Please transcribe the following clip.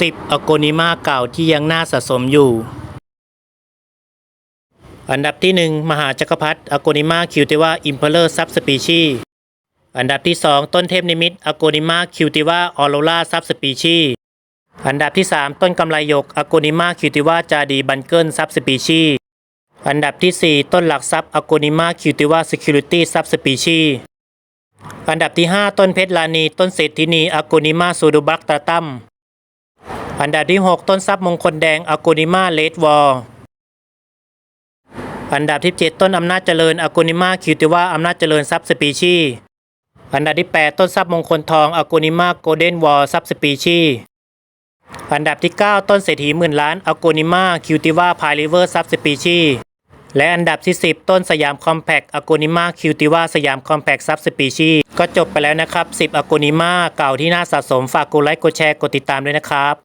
10อโกนิมาเก่าที่ยังน่าสะสมอยู่ อันดับที่ 1 มหาจักรพรรดิอโกนิมาคิวติว่าอิมเพลอร์ซับสปีชีอันดับที่ 2 ต้นเทพนิมิตอโกนิมาคิวติว่าออโรราซับสปีชีอันดับที่ 3 ต้นกำไลยกอโกนิมาคิวติว่าจาดีบันเกิลซับสปีชีอันดับที่ 4 ต้นหลักทรัพย์อโกนิมาคิวติว่า Security ซับสปีชีอันดับที่ 5 ต้นเพชรลานี ต้นเศรษฐินีอโกนิมาซูดูบักตาตัม อันดับที่ 6 ต้นทรัพย์มงคลแดงอโกนิมาเลดวอลอันดับที่ 7 ต้นอำนาจเจริญอโกนิมาคิวติวาอำนาจเจริญซับสปีชีอันดับที่ 8 ต้นทรัพย์มงคลทองอโกนิมาโกลเด้นวอลซับสปีชีอันดับที่ 9 ต้นเศรษฐีหมื่นล้านอโกนิมาคิวติวาพายริเวอร์ซับสปีชีและอันดับที่ 10 ต้นสยามคอมแพคอโกนิมาคิวติวาสยามคอมแพคซับสปีชีก็จบไปแล้วนะครับ 10อโกนิมาเก่าที่น่าสะสมฝากกดไลค์กดแชร์กดติดตามด้วยนะครับ